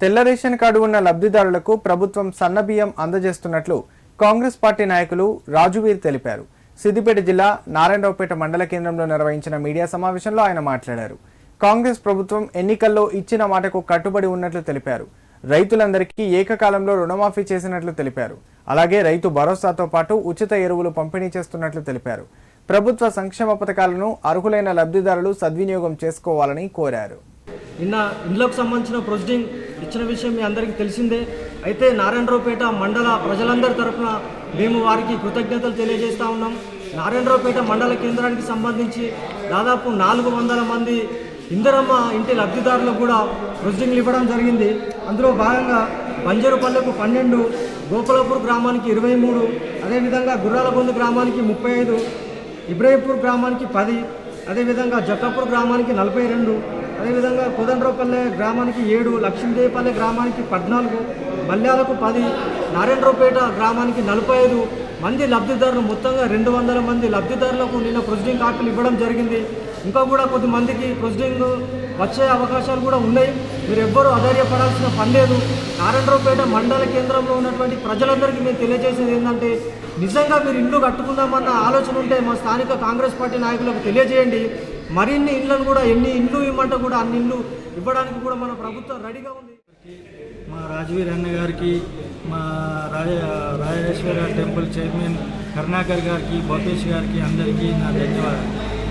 తెల్ల ration card ఉన్న లబ్ధిదారులకు ప్రభుత్వం సన్నబియ్యం అందజేస్తున్నట్లు కాంగ్రెస్ పార్టీ నాయకులు రాజువీర్ తెలిపారు. సిద్దిపేట జిల్లా నారాయణరావుపేట మండల కేంద్రంలో నిర్వహించిన మీడియా సమావేశంలో ఆయన మాట్లాడారు. కాంగ్రెస్ ప్రభుత్వం ఎన్నికల్లో ఇచ్చిన మాటకు కట్టుబడి ఉన్నట్లు తెలిపారు. రైతులందరికీ ఏకకాలంలో రుణమాఫీ చేసినట్లు తెలిపారు. అలాగే రైతు భరోసాతో పాటు ఉచిత ఎరువులు పంపిణీ చేస్తున్నట్లు తెలిపారు. ప్రభుత్వ సంక్షేమ పథకాలను అర్హులైన లబ్ధిదారులు సద్వినియోగం చేసుకోవాలని కోరారు. నిన్న ఇండ్లకు సంబంధించిన ప్రొసీడింగ్ ఇచ్చిన విషయం మీ అందరికీ తెలిసిందే. అయితే నారాయణరావుపేట మండల ప్రజలందరి తరఫున మేము వారికి కృతజ్ఞతలు తెలియజేస్తా ఉన్నాం. నారాయణరావుపేట మండల కేంద్రానికి సంబంధించి దాదాపు నాలుగు వందల మంది ఇందరమ్మ ఇంటి లబ్ధిదారులకు కూడా ప్రొసీడింగ్లు ఇవ్వడం జరిగింది. అందులో భాగంగా బంజరుపల్లెకు పన్నెండు గోపాలపూర్ గ్రామానికి ఇరవై మూడు అదేవిధంగా గుర్రాలగొందు గ్రామానికి ముప్పై ఐదు ఇబ్రాహీంపూర్ గ్రామానికి పది అదేవిధంగా జక్కాపూర్ గ్రామానికి నలభై రెండు అదేవిధంగా కోదండ్రపల్లె గ్రామానికి ఏడు లక్ష్మీదేవిపల్లె గ్రామానికి పద్నాలుగు మల్యాలకు పది నారాయణరావుపేట గ్రామానికి నలభై ఐదు మంది లబ్ధిదారులు మొత్తంగా రెండు వందల మంది లబ్ధిదారులకు నిన్న ప్రొసీడింగ్ కాపీలు ఇవ్వడం జరిగింది. ఇంకా కూడా కొద్ది మందికి ప్రొసీడింగ్ వచ్చే అవకాశాలు కూడా ఉన్నాయి. మీరెవ్వరూ అధైర్యపడాల్సిన పని లేదు. నారాయణరావుపేట మండల కేంద్రంలో ఉన్నటువంటి ప్రజలందరికీ మేము తెలియజేసేది ఏంటంటే నిజంగా మీరు ఇల్లు కట్టుకుందామన్న ఆలోచన ఉంటే మా స్థానిక కాంగ్రెస్ పార్టీ నాయకులకు తెలియజేయండి. మరిన్ని ఇళ్ళను కూడా ఎన్ని ఇల్లు ఇవ్వమంటే కూడా అన్ని ఇల్లు ఇవ్వడానికి కూడా మన ప్రభుత్వం రెడీగా ఉంది. మా రాజవీర్ అన్న గారికి మా రాజ రాజేశ్వర టెంపుల్ చైర్మన్ కరుణాకర్ గారికి భోపేష్ గారికి అందరికీ నా ధన్యవాదాలు.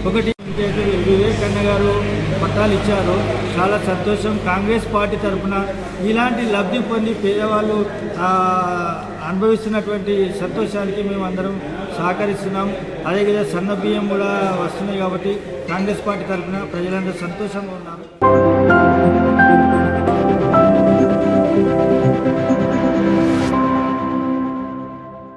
ఒకటి వివేక్ అన్న గారు పత్రాలు ఇచ్చారు. చాలా సంతోషం. కాంగ్రెస్ పార్టీ తరఫున ఇలాంటి లబ్ధి పొంది పేదవాళ్ళు అనుభవిస్తున్నటువంటి సంతోషానికి మేము అందరం సహకరిస్తున్నాం. అదేవిధంగా సన్న బియ్యం కూడా వస్తున్నాయి కాబట్టి కాంగ్రెస్ పార్టీ తరఫున ప్రజలందరూ సంతోషంగా ఉన్నారు.